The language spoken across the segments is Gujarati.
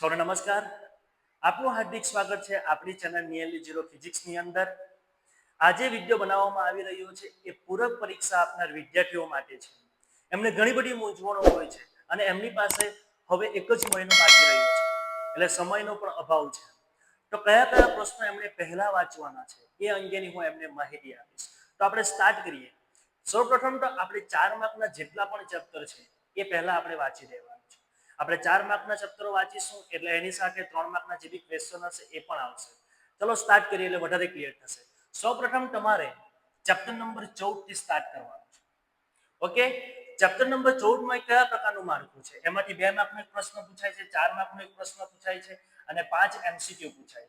સૌને નમસ્કાર. આપનું હાર્દિક સ્વાગત છે આપણી ચેનલ નિયરલી જીરો ફિઝિક્સની અંદર. આજે વીડિયો બનાવવામાં આવી રહ્યો છે એ પૂરક પરીક્ષા આપનાર વિદ્યાર્થીઓ માટે છે. એમને ઘણી બધી મૂંઝવણો હોય છે અને એમની પાસે હવે એક જ મહિનો બાકી રહ્યો છે. એટલે સમયનો પણ અભાવ છે. તો કયા કયા પ્રશ્નો એમણે પહેલા વાંચવાના છે એ અંગેની હું એમને માહિતી આપીશ. તો આપણે સ્ટાર્ટ કરીએ. સૌપ્રથમ તો આપણે ચાર માર્કના જેટલા પણ ચેપ્ટર છે એ પહેલા આપણે વાંચી છે આપણે ચાર માર્કના ચેપ્ટરો વાંચીશું, એટલે એની સાથે ત્રણ માર્કના જે બી ક્વેશ્ચન હશે એ પણ આવશે. ચલો સ્ટાર્ટ કરીએ એટલે વધારે ક્લિયર થશે. સૌપ્રથમ તમારે ચેપ્ટર નંબર ચૌદથી સ્ટાર્ટ કરવાનું છે. ઓકે ચેપ્ટર નંબર ચૌદમાં કયા પ્રકારનું માળખું છે? એમાંથી બે માર્કનો એક પ્રશ્ન પૂછાય છે, ચાર માર્કનો એક પ્રશ્ન પૂછાય છે, અને પાંચ એમસીક્યુ પૂછાય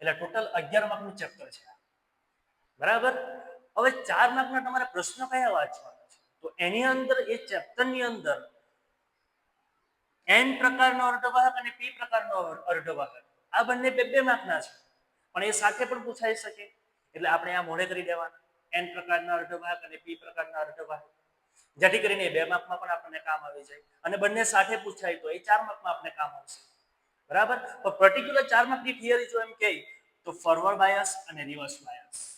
એટલે ટોટલ અગિયાર માર્કનું ચેપ્ટર છે. બરાબર? હવે ચાર માર્કના તમારે પ્રશ્ન કયા વાંચવાના છે? તો એની અંદર, એ ચેપ્ટરની અંદર એન પ્રકારનો અર્ધવાહક અને પી પ્રકારનો અર- અર્ધવાહક. આ બંને બે બે માર્કના છે. પણ એ સાથે પણ પૂછાઈ શકે. એટલે આપણે આ મોડે કરી દેવાના. એન પ્રકારના અર્ધવાહક અને પી પ્રકારના અર્ધવાહક. જેથી કરીને બે માર્કમાં પણ આપણને કામ આવી જાય. અને બંને સાથે પૂછાય તો એ ચાર માર્કમાં આપણને કામ આવશે. બરાબર? તો પર્ટિક્યુલર ચાર માર્કની થિયરી જો એમ કહે, તો ફોરવર્ડ બાયસ અને રિવર્સ બાયસ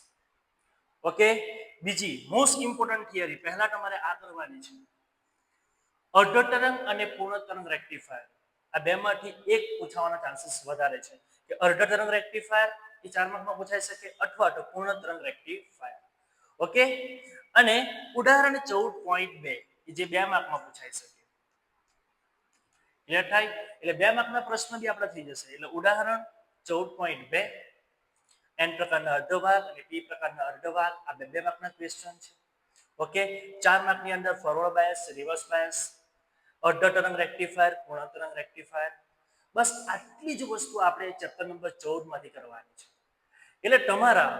ઓકે બીજી મોસ્ટ ઇમ્પોર્ટન્ટ થિયરી પહેલા તમારે આ કરવાની છે. અર્ધ તરંગ અને પૂર્ણ તરંગ રેક્ટિફાયર આ બેમાંથી એક પૂછાવાના ચાન્સીસ વધારે છે કે અડધો તરંગ રેક્ટિફાયર એ ચાર માર્કમાં પૂછાઈ શકે અથવા તો પૂર્ણ તરંગ રેક્ટિફાયર ઓકે અને ઉદાહરણ ચૌદ પોઈન્ટ બે જે બે માર્કમાં પૂછાઈ શકે. ક્લિયર થાય? એટલે બે માર્કના પ્રશ્ન બી આપણા થઈ જશે. એટલે ઉદાહરણ ચૌદ પોઈન્ટ બે. એન પ્રકારના અર્ધભાગ અને પી પ્રકારના અર્ધભાગ આ બે બે માર્કના ક્વેશ્ચન છે. ઓકે ચાર માર્કની અંદર ફોરવર્ડ બાયસ રિવર્સ બાયસ અર્ધ તરંગ રેક્ટિફાયર પૂર્ણ તરંગ રેક્ટિફાયર બસ આટલી જ વસ્તુ આપણે ચેપ્ટર નંબર ચૌદમાંથી કરવાની છે. એટલે તમારા,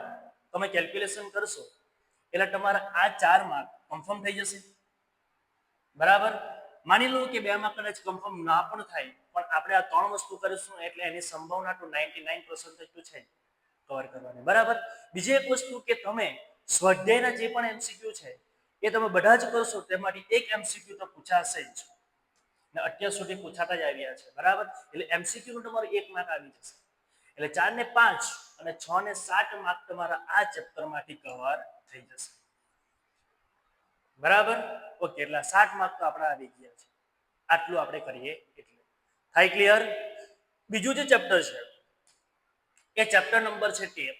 તમે કેલ્ક્યુલેશન કરશો, એટલે તમારા આ ચાર માર્ક કન્ફર્મ થઈ જશે. બરાબર? માની લો કે બે માર્ક કદાચ કન્ફર્મ ના પણ થાય, પણ આપણે આ ત્રણ વસ્તુ કરીશું એટલે એની સંભાવના તો નાઇન્ટી નાઇન પર્સન્ટેજ તો છે કવર કરવાની. બરાબર? બીજી એક વસ્તુ કે તમે સ્વાધ્યાયના જે પણ એમસીક્યુ છે, એ તમે બધા જ કરશો તેમાંથી એક એમસીક્યુ તો પૂછાશે જ. ને અત્યાર સુધી પૂછાતા જ આવ્યા છે. બરાબર? એટલે એમસીક્યુ તમારું એક માર્ક આવી જશે. એટલે ચાર ને પાંચ અને છ ને સાત માર્ક તમારા આ ચેપ્ટરમાંથી કવર થઈ જશે. બરાબર? ઓકે એટલે સાત માર્ક તો આપણા આવી ગયા છે. આટલું આપણે કરીએ એટલે. થાય ક્લિયર બીજું જે ચેપ્ટર છે, એ ચેપ્ટર નંબર છે તેર.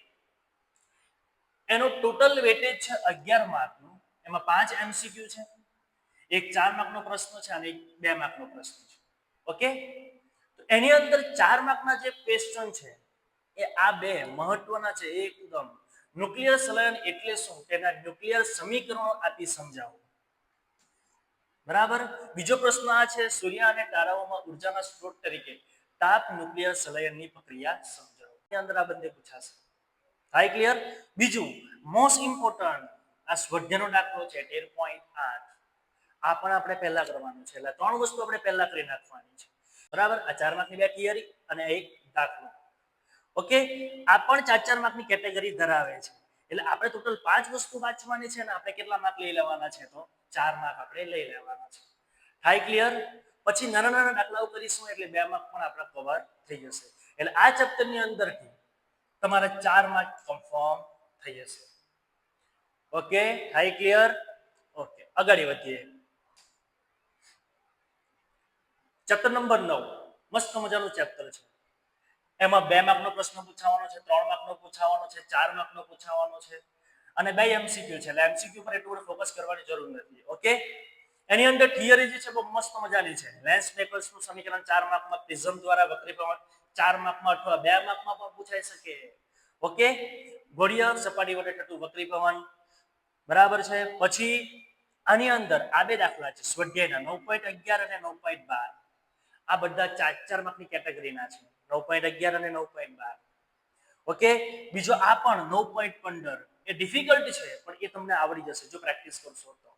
એનો ટોટલ વેટેજ છે અગિયાર માર્કનું એમાં પાંચ એમસીક્યુ છે. એક ચાર માર્કનો પ્રશ્ન છે અને એક બે માર્કનો પ્રશ્ન છે. ઓકે? એની અંદર ચાર માર્કના જે ક્વેશ્ચન છે, એ આ બે મહત્વના છે. એકદમ ન્યુક્લિયર સંલયન એટલે શું? તેના ન્યુક્લિયર સમીકરણો આપી સમજાવો. બરાબર? બીજો પ્રશ્ન આ છે, સૂર્ય અને તારાઓમાં ઉર્જાના સ્ત્રોત તરીકે તાપ ન્યુક્લિયર સંલયનની પ્રક્રિયા સમજાવો. એની અંદર આ બંને પૂછાશે. થાય ક્લિયર બીજું મોસ્ટ ઇમ્પોર્ટન્ટ આ સ્વધ્યનો દાખલો છે, તેર પોઈન્ટ આઠ. આ પણ આપણે પહેલા કરવાનું છે. એટલે ત્રણ વસ્તુ આપણે પહેલા કરી નાખવાની છે. બરાબર? આ ચાર માર્કની બે થિયરી અને એક દાખલો. ઓકે? આ પણ ચાર ચાર માર્કની કેટેગરી ધરાવે છે. એટલે આપણે ટોટલ પાંચ વસ્તુ વાંચવાની છે અને આપણે કેટલા માર્ક લઈ લેવાના છે તો ચાર માર્ક આપણે લઈ લેવાના છે. થાય ક્લિયર પછી નાના નાના દાખલાઓ કરીશું એટલે બે માર્ક પણ આપણા કવર થઈ જશે. એટલે આ ચેપ્ટરની અંદરથી તમારા ચાર માર્ક કન્ફર્મ થઈ જશે. ઓકે? થાય ક્લિયર ઓકે. આગળ વધીએ. ચેપ્ટર નંબર નવ. મસ્ત મજાનું ચેપ્ટર છે. એમાં બે માર્કનો પ્રશ્ન પૂછાવાનો છે, ત્રણ માર્કનો પૂછાવાનો છે, ચાર માર્કનો પૂછાવાનો છે અને બે એમસીક્યુ છે. એટલે એમસીક્યુ પર એટલું ફોકસ કરવાની જરૂર નથી. ઓકે એની અંદર થિયરી જે છે બહુ મસ્ત મજાની છે. લેન્સ મેકર્સનું સમીકરણ ચાર માર્કમાં પ્રિઝમ દ્વારા વક્રીભવન ચાર માર્કમાં અથવા બે માર્કમાં પણ પૂછાઈ શકે. ઓકે ગોળીય સપાટી વડે થતું વક્રીભવન બરાબર છે? પછી આની અંદર આ બે દાખલા છે. સ્વાધ્યાયના નવ પોઈન્ટ અગિયાર અને નવ પોઈન્ટ બાર. આ બધા ચાર ચાર માર્કની કેટેગરીના છે. નવ પોઈન્ટ અગિયાર અને નવ પોઈન્ટ બાર. ઓકે બીજો આ પણ નવ પોઈન્ટ પંદર. એ ડિફિકલ્ટ છે, પણ એ તમને આવડી જશે જો પ્રેક્ટિસ કરશો તો.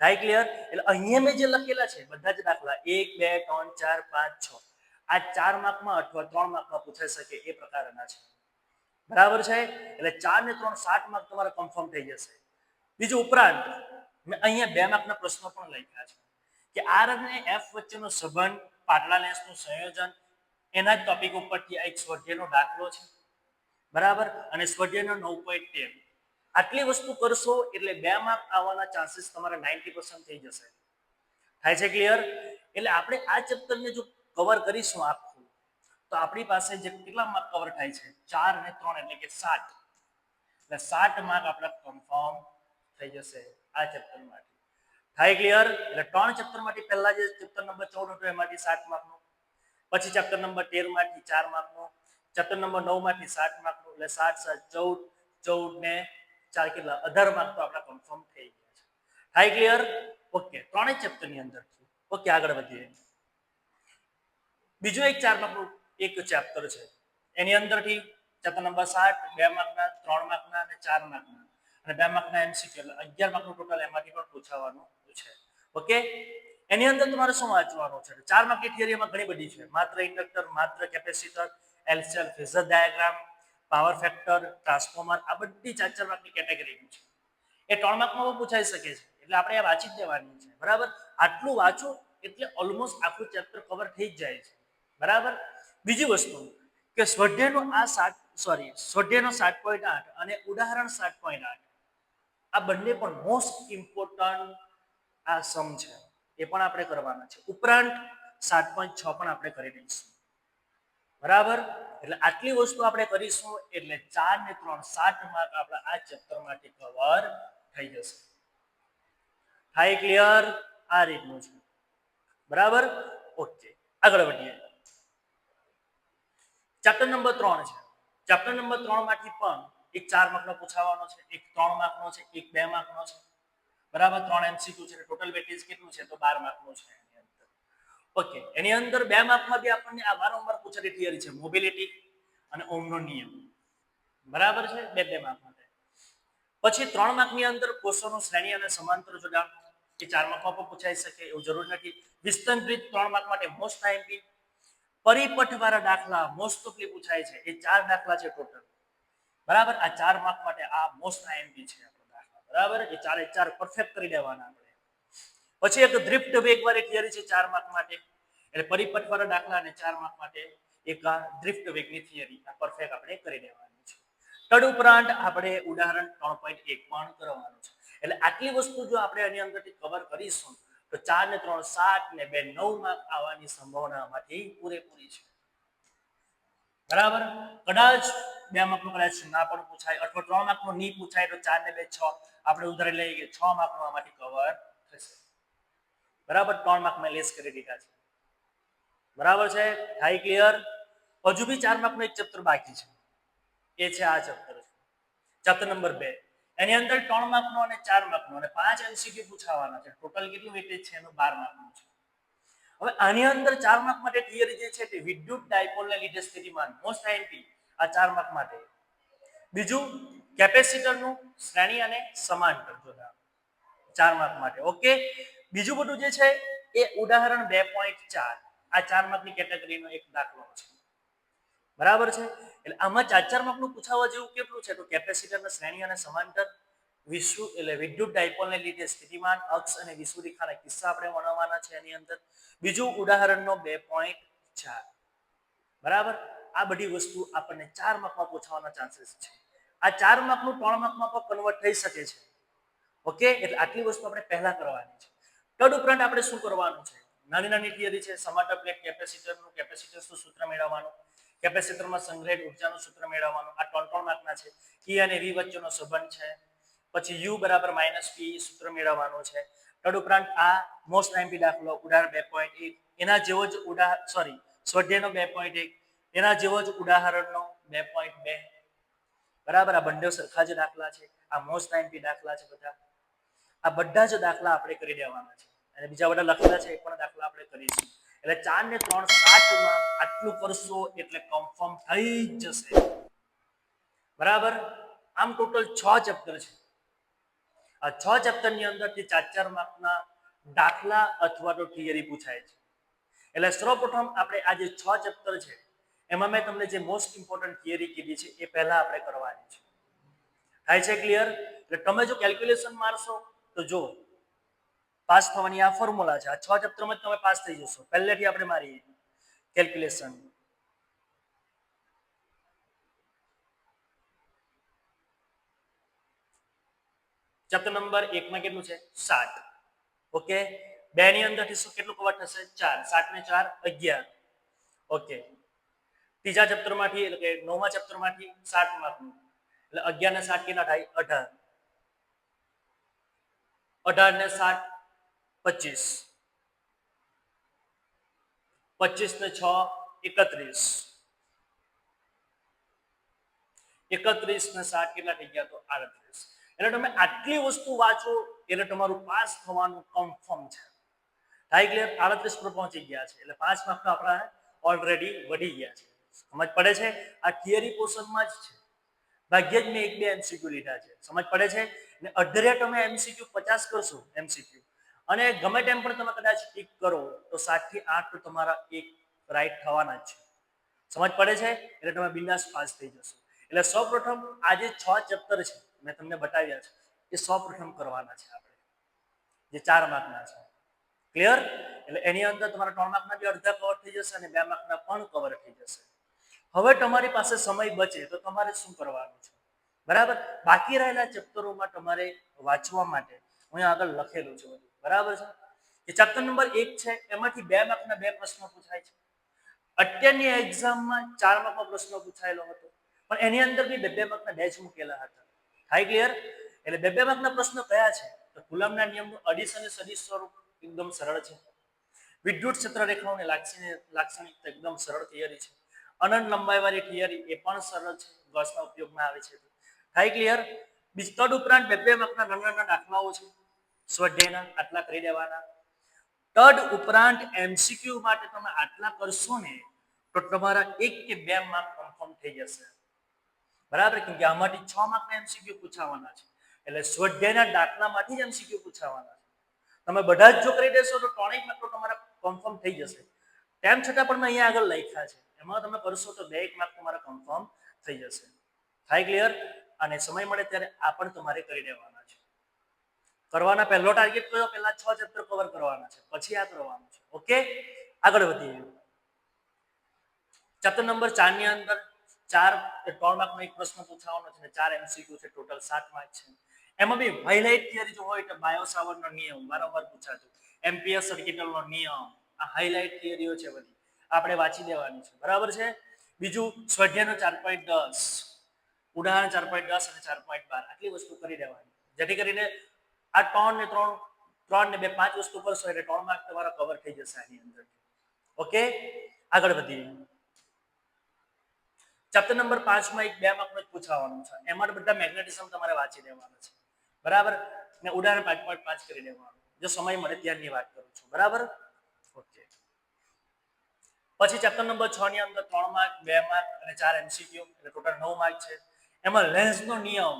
થાય ક્લિયર એટલે અહીંયા મેં જે લખેલા છે, બધા જ દાખલા. એક, બે, ત્રણ, ચાર, પાંચ, છ. આ ચાર માર્કમાં અથવા ત્રણ માર્કમાં પૂછાઈ શકે એ પ્રકારના છે. બરાબર છે? એટલે ચાર ને ત્રણ સાત માર્ક તમારા કન્ફર્મ થઈ જશે. બીજું ઉપરાંત, મેં અહીંયા બે માર્કના પ્રશ્નો પણ લખ્યા છે. કે આર અને એફ વચ્ચેનો સંબંધ પાટલા લેન્સનું સંયોજન એના જ ટોપિક ઉપરથી આ એક સ્વાધ્યાયનો દાખલો છે. બરાબર? અને સ્વાધ્યાયનો નવ પોઈન્ટ તેર. આટલી વસ્તુ કરશો એટલે બે માર્ક આવવાના ચાન્સીસ તમારા નાઇન્ટી પર્સન્ટ થઈ જશે. થાય છે ક્લિયર એટલે આપણે આ ચેપ્ટરને જો કવર કરીશું આખું, તો આપણી પાસે જે કેટલા માર્ક કવર થાય છે? ચાર અને ત્રણ એટલે કે સાત. એટલે સાત માર્ક આપણા કન્ફર્મ થઈ જશે આ ચેપ્ટર માટે થાય ક્લિયર એટલે ત્રણ ચેપ્ટરમાંથી પહેલા જે ચેપ્ટર નંબર ચૌદ હતો, એમાંથી સાત માર્કનું પછી ચેપ્ટર નંબર તેરમાંથી ચાર માર્કનું ચેપ્ટર નંબર નવમાંથી સાત માર્કનું એટલે સાત સાત, ચૌદ ચૌદ ને ચાર કેટલા? અઢાર માર્ક તો આપણા કન્ફર્મ થઈ ગયા છે. થાય ક્લિયર ઓકે ત્રણેય ચેપ્ટરની અંદર ઓકે આગળ વધીએ. બીજું એક ચાર માર્કનું એક ચેપ્ટર છે. એની અંદરથી ચેપ્ટર નંબર સાત, બે માર્કના ત્રણ માર્કના અને ચાર માર્કના અને બે માર્કના એમસીક્યુ એટલે અગિયાર માર્કનું ટોટલ એમાંથી પણ પૂછાવાનું છે. ઓકે એની અંદર તમારે શું વાંચવાનું છે? ચાર માર્કની થિયરીમાં ઘણી બધી છે. માત્ર ઇન્ડક્ટર, માત્ર capacitor, LCL, phasor diagram, power factor, transformer, આ બધી ચાર ચાર માર્કની કેટેગરીની છે. એ ત્રણ માર્કમાં પણ પૂછાઈ શકે છે. એટલે આપણે આ વાંચી જ દેવાની છે. બરાબર? આટલું વાંચો એટલે ઓલમોસ્ટ આખું ચેપ્ટર કવર થઈ જ જાય છે. બરાબર? બીજી વસ્તુ કે સ્વાધ્યાયનો આ સાત સોરી સ્વાધ્યાયનો સાત પોઈન્ટ આઠ અને ઉદાહરણ સાત પોઈન્ટ આઠ, આ બંને પણ મોસ્ટ ઇમ્પોર્ટન્ટ આ સમ છે. એ પણ આપણે કરવાના છે. ઉપરાંત સાત પોઈન્ટ છ પણ આપણે કરી દઈશું. બરાબર? એટલે આટલી વસ્તુ આપણે કરીશું, એટલે ચાર ને ત્રણ, સાત માર્ક આપણા આ ચેપ્ટર માટે કવર થઈ જશે. થાય ક્લિયર આ રીતનું છે. બરાબર? ઓકે. આગળ વધીએ. ચેપ્ટર નંબર ત્રણ છે. ચેપ્ટર નંબર ત્રણમાંથી પણ એક ચાર માર્કનો પૂછાવાનો છે, એક ત્રણ માર્કનો છે, એક બે માર્કનો છે. બરાબર ત્રણ એમસીક્યુ છે ટોટલ વેટેજ કેટલું છે? તો બાર માર્કનું છે એની અંદર. ઓકે એની અંદર બે માર્કમાં બી આપણને આ વારંવાર પૂછાતી થિયરી છે મોબિલિટી અને ઓમનો નિયમ. બરાબર છે? બે બે માર્ક માટે. પછી ત્રણ માર્કની અંદર કોષોનું શ્રેણી અને સમાંતર જોડાણ કે ચાર માર્કમાં પણ પૂછાઈ શકે, એવું જરૂર નથી. વિસ્તંત્રિત ત્રણ માર્ક માટે મોસ્ટ આઈએમપી પરિપઠ વાળા દાખલા મોસ્ટ ઓફલી પૂછાય છે. એ ચાર દાખલા છે ટોટલ બરાબર? આ ચાર માર્ક માટે આ મોસ્ટ આઈએમપી છે. બરાબર? એ ચારે ચાર પરફેક્ટ કરી દેવાના આપણે. પછી એક ડ્રિફ્ટ વેગ વાળી થિયરી છે ચાર માર્ક માટે. એટલે પરિપથ વાળા દાખલા અને ચાર માર્ક માટે એક આ વેગની થિયરી આ પરફેક્ટ આપણે કરી દેવાની છે. તદુપરાંત આપણે ઉદાહરણ ત્રણ પોઈન્ટ એક પણ કરવાનું છે. એટલે આટલી વસ્તુ જો આપણે એની અંદરથી કવર કરીશું, તો ચાર ને ત્રણ સાત ને બે નવ માર્ક આવવાની સંભાવના આમાંથી પૂરેપૂરી છે. બરાબર? કદાચ બે માર્કનું કદાચ ના પણ પૂછાય અથવા ત્રણ માર્કનું નહીં પૂછાય તો ચાર ને બે છ. આપણે ઉધારી લઈએ કે છ માર્કનું આમાંથી કવર થશે. બરાબર? ત્રણ માર્ક મેં લેસ કરી દીધા છે. બરાબર છે? થાય ક્લિયર હજુ બી ચાર માર્કનું એક ચેપ્ટર બાકી છે. એ છે આ ચેપ્ટર ચેપ્ટર નંબર બે. એની અંદર ત્રણ માર્કનો અને ચાર માર્કનો અને પાંચ એમસીક્યુ પૂછાવાના છે. ટોટલ કેટલું વેટેજ છે? એનું બાર માર્કનું છે. હવે આની અંદર ચાર માર્ક માટે થિયરી જે છે તે વિદ્યુત ડાયપોલને લીધે સ્થિતિમાન. મોસ્ટ આઈએમપી આ ચાર માર્ક માટે. બીજું, કેપેસિટરનું શ્રેણી અને સમાંતર જોતા ચાર માર્ક માટે. ઓકે બીજું બધું જે છે એ ઉદાહરણ બે પોઈન્ટ ચાર. આ ચાર માર્કની કેટેગરીનો એક દાખલો છે. બરાબર છે? એટલે આમાં ચાર ચાર માર્કનું પૂછાવા જેવું કેટલું છે? તો કેપેસિટરના શ્રેણી અને સમાંતર વિશ્વ એટલે વિદ્યુત ડાયપોલને લીધે સ્થિતિમાન, અક્ષ અને વિષુરેખાના કિસ્સા આપણે વર્ણવવાના છે. એની અંદર બીજું ઉદાહરણનો બે પોઈન્ટ ચાર. બરાબર? આ બધી વસ્તુ આપણને ચાર માર્કમાં પૂછવાના ચાન્સીસ છે. આ ચાર માર્કનું ત્રણ માર્કમાં પણ કન્વર્ટ થઈ શકે છે. ઓકે એટલે આટલી વસ્તુ આપણે પહેલા કરવાની છે. તદ ઉપરાંત આપણે શું કરવાનું છે? નાની નાની થિયરી છે. સમાટર પ્લેટ કેપેસિટરનું કેપેસિટરનું સૂત્ર મેળવવાનું? કેપેસિટરમાં સંગ્રહિત ઉર્જાનું સૂત્ર મેળવવાનું. આ ત્રણ ત્રણ માર્કના છે. ઈ અને વી વચ્ચેનો સંબંધ છે. પછી યુ બરાબર માઇનસ પી સૂત્ર મેળવવાનું છે. તદ ઉપરાંત આ મોસ્ટ આઈમ્પી દાખલો ઉદાહરણ બે પોઈન્ટ એક, એના જેવો જ ઉદાહરણ સોરી સ્વાધ્યાયનો બે પોઈન્ટ એક, એના જેવો જ ઉદાહરણનો બે પોઈન્ટ બે. બરાબર, આ બંને સરખા જ દાખલા છે. આ મોસ્ટ આઈમ્પી દાખલા છે બધા. આ બધા જ દાખલા આપણે કરી દેવાના છે. અને બીજા બધા લખેલા છે, એ પણ દાખલા આપણે કરીશું. એટલે ચાર ને ત્રણ સાતમાં આટલું કરશો એટલે કન્ફર્મ થઈ જશે. બરાબર? આમ ટોટલ છ ચેપ્ટર છે. છ ચેપ્ટરની અંદરથી ચાર ચાર માર્કના દાખલા અથવા તો થિયરી પૂછાય છે. એટલે સર્વપ્રથમ આપણે આ જે છ ચેપ્ટર છે, એમાં મેં તમને જે મોસ્ટ ઇમ્પોર્ટન્ટ થિયરી કીધી છે, એ પહેલા આપણે કરવાની છે. થાય છે ક્લિયર એટલે તમે જો કેલ્ક્યુલેશન મારશો, તો જો પાસ થવાની આ ફોર્મ્યુલા છે. આ છ ચેપ્ટરમાં તમે પાસ થઈ જશો. પહેલેથી આપણે મારીએ. કેલ્ક્યુલેશન ચેપ્ટર નંબર એકમાં કેટલું છે? સાત. ઓકે બે ની અંદરથી શું કેટલું કવર થશે? ચાર. સાત ને ચાર, અગિયાર. ઓકે ત્રીજા ચેપ્ટરમાંથી એટલે કે નવમા ચેપ્ટરમાંથી સાત માર્કનું એટલે અગિયાર ને સાત કેટલા થાય? અઢાર. અઢાર ને સાત, પચીસ. પચીસ ને છ, એકત્રીસ. એકત્રીસ ને સાત કેટલા થઈ ગયા? તો આડત્રીસ. એટલે તમે આટલી વસ્તુ વાંચો, એટલે તમારું પાસ થવાનું કન્ફર્મ છે. થાય ક્લિયર આડત્રીસ પર પહોંચી ગયા છે, એટલે પાંચ માર્ક આપણા ઓલરેડી વધી ગયા છે. સમજ પડે છે? આ થિયરી પોર્શનમાં જ છે. ભાગ્યે જ મેં એક બે એમસીક્યુ લીધા છે. સમજ પડે છે? ને અડધરે તમે એમસીક્યુ પચાસ કરશો એમસીક્યુ અને ગમે તેમ પણ તમે કદાચ ટીક કરો, તો સાતથી આઠ તો તમારા એક રાઈટ થવાના જ છે. સમજ પડે છે? એટલે તમે બિંદાસ પાસ થઈ જશો. એટલે સૌપ્રથમ આજે છ ચેપ્ટર છે. મેં તમને બતાવ્યા છે. એ સૌપ્રથમ કરવાના છે આપણે. જે ચાર માર્કના છે. ક્લિયર એટલે એની અંદર તમારા ત્રણ માર્કના બી અડધા કવર થઈ જશે અને બે માર્કના પણ કવર થઈ જશે. હવે તમારી પાસે સમય બચે તો તમારે શું કરવાનું છે? બરાબર? બાકી રહેલા ચેપ્ટરોમાં તમારે વાંચવા માટે હું આગળ લખેલું છે બધું. બરાબર છે? એ ચેપ્ટર નંબર એક છે. એમાંથી બે માર્કના બે પ્રશ્નો પૂછાય છે. અત્યારની એક્ઝામમાં ચાર માર્કનો પ્રશ્ન પૂછાયેલો હતો. પણ એની અંદર બી બે બે માર્કના બે જ મૂકેલા હતા. હાઈ ક્લિયર એટલે બે બે માર્કના પ્રશ્નો કયા છે? તો કુલમના નિયમનું અડીસ અને સદીશ સ્વરૂપ એકદમ સરળ છે. વિદ્યુત ક્ષેત્ર લાક્ષણિક લાક્ષણિકતા એકદમ સરળ થિયરી છે. અનંત લંબાઈવાળી થિયરી એ પણ સરળ છે. ગસના ઉપયોગમાં આવે છે. હાઈ ક્લિયર બીજ તદ ઉપરાંત બે બે માર્કના નાના નાના દાખલાઓ છે. સ્વાધ્યાયના આટલા કરી દેવાના. તડ ઉપરાંત એમસીક્યુ માટે તમે આટલા કરશો ને, તો તમારા એક કે બે માર્ક કન્ફર્મ થઈ જશે. બરાબર? કેમ કે આમાંથી છ માર્કના એમસીક્યુ પૂછાવાના છે. એટલે સ્વાધ્યાયના દાખલામાંથી જ એમસીક્યુ પૂછાવાના છે. તમે બધા જ જો કરી દેશો તો ત્રણેક માર્ક તમારા કન્ફર્મ થઈ જશે. તેમ છતાં પણ મેં અહીંયા આગળ લખ્યા છે. એમાં તમે કરશો તો બે એક માર્ક તમારા કન્ફર્મ થઈ જશે. થાય ક્લિયર અને સમય મળે ત્યારે આ પણ તમારે કરી દેવાના છે. કરવાના પહેલો ટાર્ગેટ કયો? પહેલા છ ચેપ્ટર કવર કરવાના છે. પછી આ કરવાનું છે. ઓકે આગળ વધીએ. ચેપ્ટર નંબર ચારની અંદર ચાર ત્રણ માર્કનો એક પ્રશ્ન પૂછાવાનો છે ચાર એમસીક્યુ છે ટોટલ સાત માર્ક છે. એમાં બી હાઇલાઇટ થિયરી જો હોય તો બાયો સાવરનો નિયમ, વારંવાર પૂછાતું. એમપીએસ સર્કિટલનો નિયમ, આ હાઇલાઇટ થિયરીઓ છે બધી. આપણે વાંચી દેવાની છે. બરાબર છે? બીજું, સ્વાધ્યાયનો ચાર પોઈન્ટ દસ. ઉદાહરણ ચાર પોઈન્ટ દસ અને ચાર પોઈન્ટ બાર. આટલી વસ્તુ કરી દેવાની. જેથી કરીને આ ત્રણ ને ત્રણ ત્રણ ને બે પાંચ વસ્તુ કરશો એટલે ત્રણ માર્ક તમારા કવર થઈ જશે આની અંદર. ઓકે આગળ વધીએ. ચેપ્ટર નંબર પાંચમાં એક બે માર્કનો પૂછાવાનું છે. એમાં બધા મેગ્નેટિઝમ તમારે વાંચી દેવાના છે. બરાબર? ને ઉદાહરણ પાંચ પોઈન્ટ પાંચ કરી દેવાનું જો સમય મળે ત્યારની વાત કરું છું. બરાબર? ઓકે પછી ચેપ્ટર નંબર છ ની અંદર ત્રણ માર્ક બે માર્ક અને ચાર એમસીક્યુ એટલે ટોટલ નવ માર્ક છે. એમાં લેન્સનો નિયમ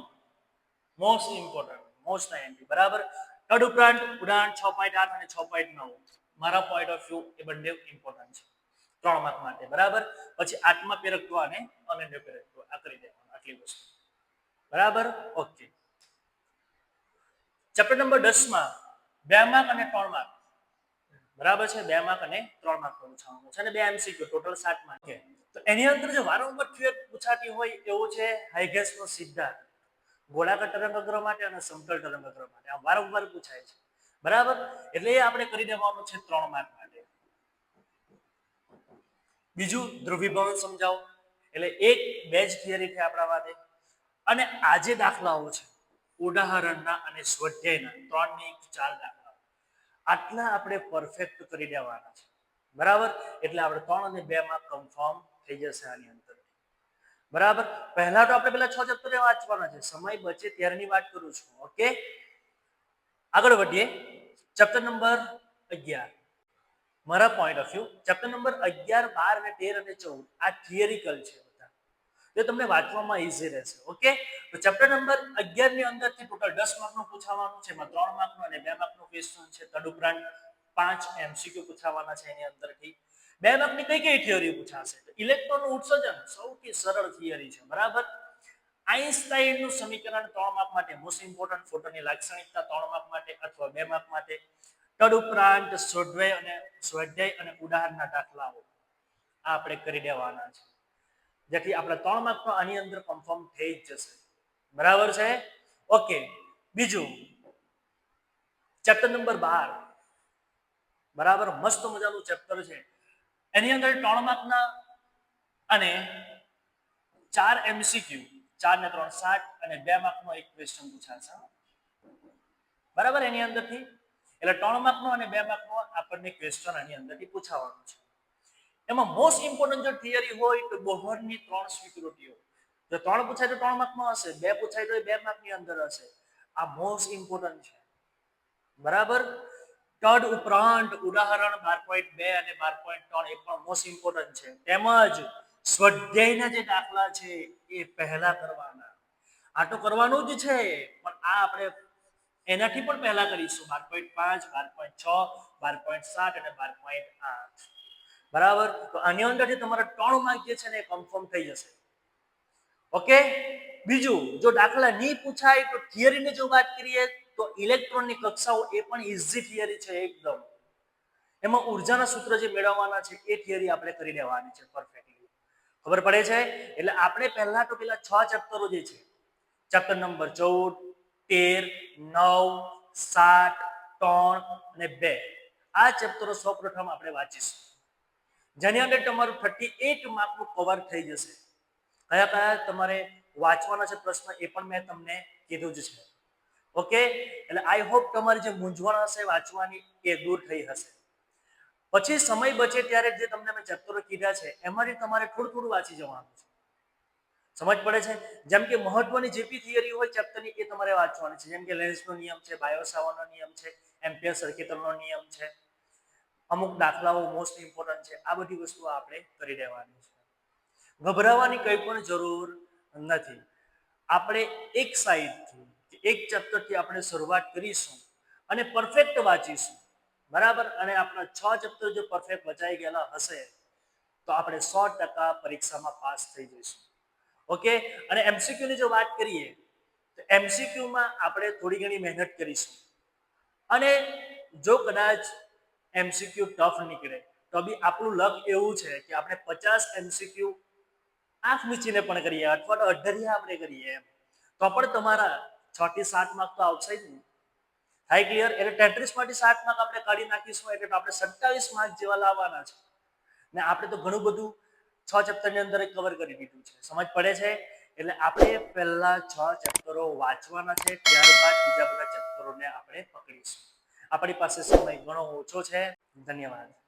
મોસ્ટ ઇમ્પોર્ટન્ટ મોસ્ટ આઈએમપી બરાબર? તદ ઉપરાંત ઉદાહરણ છ પોઈન્ટ આઠ અને છ પોઈન્ટ નવ. મારા પોઈન્ટ ઓફ વ્યૂ એ બંને ઇમ્પોર્ટન્ટ છે. ત્રણ માર્ક માટે, બરાબર? પછી આત્મા પ્રેરકત્વ અને અનન્ય પ્રેરકત્વ આ કરી દેવાનું, આટલી વસ્તુ. બરાબર? ઓકે. ચેપ્ટર નંબર દસમાં બે માર્ક અને ત્રણ માર્ક બરાબર છે? બે માર્ક અને ત્રણ માર્ક પૂછવાનું છે. અને બે એમસીક્યુ ટોટલ સાત માર્ક છે તો એની અંદર જે વારંવાર થિયર પૂછાતી હોય એવું છે હાઈગેસ નો સિદ્ધાંત. ગોળાકાર તરંગગ્રહ માટે અને સમતલ તરંગગ્રહ માટે. આ વારંવાર પૂછાય છે. બરાબર? એટલે આપણે કરી દેવાનું છે ત્રણ માર્ક બીજું ધ્રુવીભવન સમજાવો. એટલે એક બે જ થિયરી છે આપણા માટે અને આજે દાખલાઓ છે. ઉદાહરણના અને સ્વાધ્યાયના ત્રણ ને એક ચાર દાખલાઓ. આટલા આપણે પરફેક્ટ કરી દેવાના છે. બરાબર? એટલે આપણે ત્રણ અને બે માં કન્ફર્મ થઈ જશે આની અંદર બરાબર? પહેલા તો આપણે પેલા છ ચેપ્ટર વાંચવાના છે. સમય બચે ત્યારની વાત કરું છું. ઓકે આગળ વધીએ. ચેપ્ટર નંબર અગિયાર. મારા point of view chapter number અગિયાર, બાર અને તેર અને ચૌદ, આ થિયરિકલ છે બધા. તો તમને વાંચવામાં ઈઝી રહેશે ઓકે તો ચેપ્ટર નંબર અગિયારની અંદરથી ટોટલ દસ માર્કનું પૂછાવાનું છે, એમાં ત્રણ માર્કનું અને બે માર્કનું ક્વેશ્ચન છે, તદુપરાંત પાંચ એમસીક્યુ પૂછાવાના છે એની અંદરથી. બે માર્કની કઈ કઈ થિયરી પૂછાશે? તો ઇલેક્ટ્રોનનું ઉત્સર્જન સૌથી સરળ થિયરી છે, બરાબર? આઈન્સ્ટાઈનનું સમીકરણ ત્રણ માર્ક માટે મોસ્ટ ઇમ્પોર્ટન્ટ ફોટોની લાક્ષણિકતા ત્રણ માર્ક માટે અથવા બે માર્ક માટે. તદુપરાંત સ્વાધ્યાય અને સ્વાધ્યાય અને ઉદાહરણના દાખલાઓ આ આપણે કરી દેવાના છે. જેથી આપણે ત્રણ માર્કનો આની અંદર કન્ફર્મ થઈ જ જશે. બરાબર છે? ઓકે, બીજું ચેપ્ટર નંબર બાર. બરાબર, મસ્ત મજાનું ચેપ્ટર છે. એની અંદર ત્રણ માર્કના અને ચાર એમસીક્યુ ચાર ને ત્રણ સાત અને બે માર્કનો એક ક્વેશ્ચન પૂછાશે. બરાબર, એની અંદરથી એટલે ત્રણ માર્કનો અને બે માર્કનો આપણને ક્વેશ્ચન આની અંદરથી પૂછાવાનો છે. એમાં મોસ્ટ ઇમ્પોર્ટન્ટ જો થિયરી હોય તો બોહરની ત્રણ સ્વીકૃતિઓ. જો ત્રણ પૂછાય તો ત્રણ માર્કમાં હશે, બે પૂછાય તો બે માર્કની અંદર હશે. આ મોસ્ટ ઇમ્પોર્ટન્ટ છે. બરાબર? તડ ઉપરાંત ઉદાહરણ બાર પોઈન્ટ બે અને બાર પોઈન્ટ ત્રણ એ પણ મોસ્ટ ઇમ્પોર્ટન્ટ છે. તેમજ સ્વાધ્યાયના જે દાખલા છે એ પહેલા કરવાના. આ તો કરવાનું જ છે, પણ આ આપણે એનાથી પણ પહેલા કરીશું. બાર પોઈન્ટ પાંચ, બાર પોઈન્ટ છ, બાર પોઈન્ટ સાત અને બાર પોઈન્ટ આઠ. બરાબર? તો આની અંદરથી તમારા ત્રણ માર્ક જે છે ને એ કન્ફર્મ થઈ જશે. ઓકે? બીજું, જો દાખલા નહીં પૂછાય તો થિયરીની જો વાત કરીએ તો ઇલેક્ટ્રોનની કક્ષાઓ એ પણ ઇઝી થિયરી છે એકદમ. એમાં ઉર્જાના સૂત્ર જે મેળવવાના છે એ થિયરી આપણે કરી લેવાની છે પરફેક્ટલી ખબર પડે છે? એટલે આપણે પહેલા તો પેલા છ ચેપ્ટરો જે છે ચેપ્ટર નંબર ચૌદ તેર, નવ, સાત, ત્રણ અને બે. આ ચેપ્ટરો સૌપ્રથમ આપણે વાંચીશું. જેની અંદર તમારું થર્ટી એટ માર્કનું કવર થઈ જશે. કયા કયા તમારે વાંચવાના છે પ્રશ્ન એ પણ મેં તમને કીધું જ છે. ઓકે? એટલે આઈ હોપ તમારી જે મૂંઝવણ હશે, વાંચવાની એ દૂર થઈ હશે. પછી સમય બચે ત્યારે જે તમને મેં ચેપ્ટરો કીધા છે, એમાંથી તમારે થોડું થોડું વાંચી જવાનું છે. સમજ પડે છે? જેમ કે મહત્વની જે બી થિયરી હોય ચેપ્ટરની એ તમારે વાંચવાની છે. જેમ કે લેન્સનો નિયમ છે બાયોસાવાનો નિયમ છે એમ્પિયર સર્કિટરનો નિયમ છે. અમુક દાખલાઓ મોસ્ટ ઇમ્પોર્ટન્ટ છે. આ બધી વસ્તુઓ આપણે કરી દેવાની છે. ગભરાવાની કંઈ પણ જરૂર નથી. આપણે એક સાઈડથી એક ચેપ્ટરથી આપણે શરૂઆત કરીશું અને પરફેક્ટ વાંચીશું. બરાબર? અને આપણા છ ચેપ્ટર જો પરફેક્ટ વચાઈ ગયેલા હશે, તો આપણે સો ટકા પરીક્ષામાં પાસ થઈ જઈશું. ઓકે અને એમસીક્યુની જો વાત કરીએ, તો એમસીક્યુમાં આપણે થોડી ઘણી મહેનત કરીશું. અને જો કદાચ એમસીક્યુ ટફ નીકળે, તો બી આપણું લક એવું છે કે આપણે પચાસ એમસીક્યુ આંખ મીચીને પણ કરીએ, અથવા તો અઢરિયા આપણે કરીએ એમ. તો પણ તમારા છ થી સાત માર્ક તો આવશે જ નહીં હાઈ ક્લિયર એટલે તેત્રીસમાંથી સાત માર્ક આપણે કાઢી નાખીશું, એટલે આપણે સત્તાવીસ માર્ક જેવા લાવવાના છે. ને આપણે તો ઘણું બધું છ ચેપ્ટરની અંદર કવર કરી દીધું છે. સમજ પડે છે? એટલે આપણે પહેલા છ ચેપ્ટરો વાંચવાના છે, ત્યારબાદ બીજા બધા ચેપ્ટરોને આપણે પકડીશું. આપણી પાસે સમય ઘણો ઓછો છે. ધન્યવાદ.